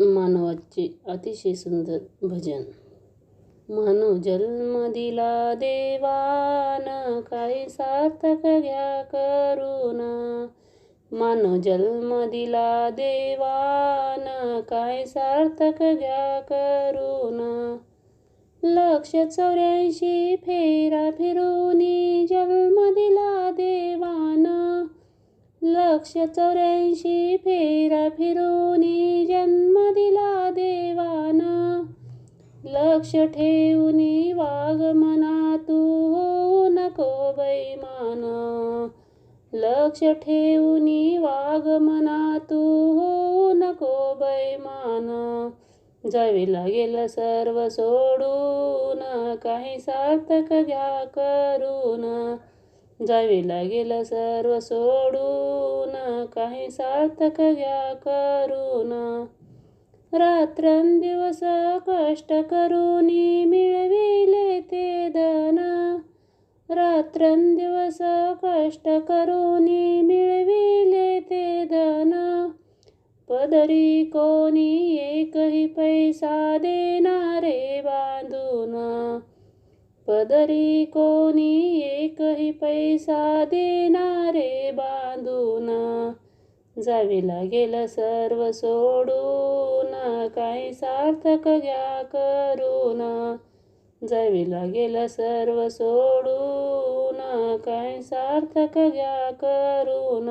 मानवाचे अतिशय सुंदर भजन. मानव जन्म दिला देवान काही सार्थक घ्या करुणा. मानव जन्म दिला देवान काय सार्थक घ्या करुणा. लक्ष चौऱ्याऐंशी फेरा फिरूनी जन्म दिला देवान लक्ष चौऱ्याऐंशी फेरा फिरूनी लक्ष ठेवूनी वाघ मना तू होऊ नको बैमान लक्ष ठेवूनी वाघ मना तू होऊ नको बैमान जावे लागेल सर्व सोडून काही सार्थक घ्या करून. जावे लागेल सर्व सोडून काही सार्थक घ्या करून. रात्रंदिवस कष्ट करूनी मिळविले ते धन. रात्रंदिवस कष्ट करूनी मिळविले ते धन. पदरी कोणी एकही पैसा देणारे बांधून. पदरी कोणी एकही पैसा देणारे बांधून. जावे लागेल सर्व सोडून काय सार्थक घ्या करून जावे लागेल सर्व सोडून काय सार्थक घ्या करून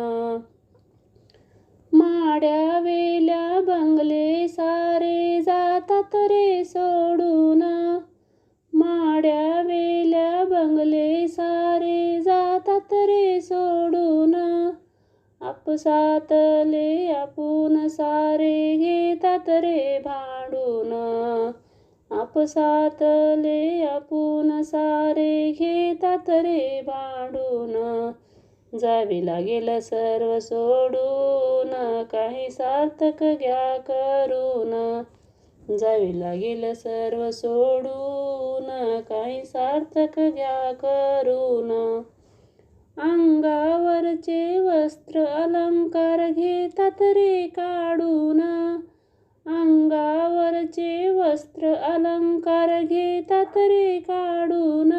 माड्या वेल्या बंगले सारे जातात रे सोडून. माड्या वेल्या बंगले सारे जातात रे सोडून आपसातले आपण सारे घेतात रे भांडून. आपसातले आपण सारे घेतात रे भांडून. जावे लागेल सर्व सोडून काही सार्थक घ्या करून. जावे लागेल सर्व सोडून काही सार्थक घ्या करून. अंगावरचे वस्त्र अलंकार घेतात रे काढून. अंगावरचे वस्त्र अलंकार घेतात रे काढून.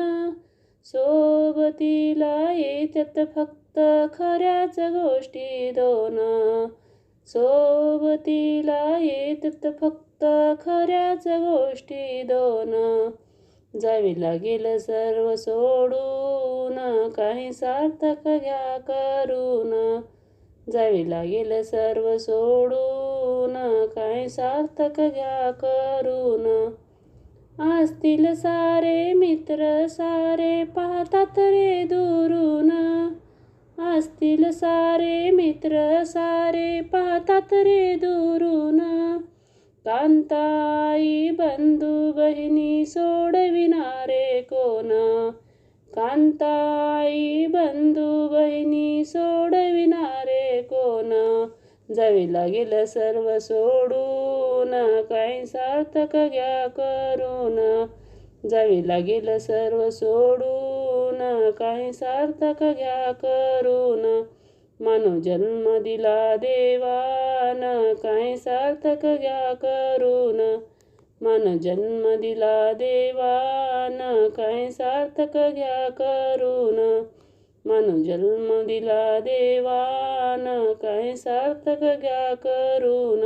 सोबतीला येतात फक्त खऱ्याच गोष्टी दोन. सोबतीला येतात फक्त खऱ्याच गोष्टी दोन. जावे लागेल सर्व सोडून काही सार्थक घ्या करून. जावे लागेल सर्व सोडून काही सार्थक घ्या करून. असतील सारे मित्र सारे पाहतात रे दुरून. असतील सारे मित्र सारे पाहतात रे दुरून. कांताई बंधू बहिणी सोडविणारे कोना कांताई बंधू बहिणी सोडविणारे कोना जावे लागेल सर्व सोडून काही सार्थक घ्या करून. जावे लागेल सर्व सोडून काही सार्थक घ्या करून. मानो जन्म दिला देवान काय सार्थक घ्या करून मानव जन्म दिला देवान काय सार्थक घ्या करून मानव जन्म दिला देवान काय सार्थक घ्या करून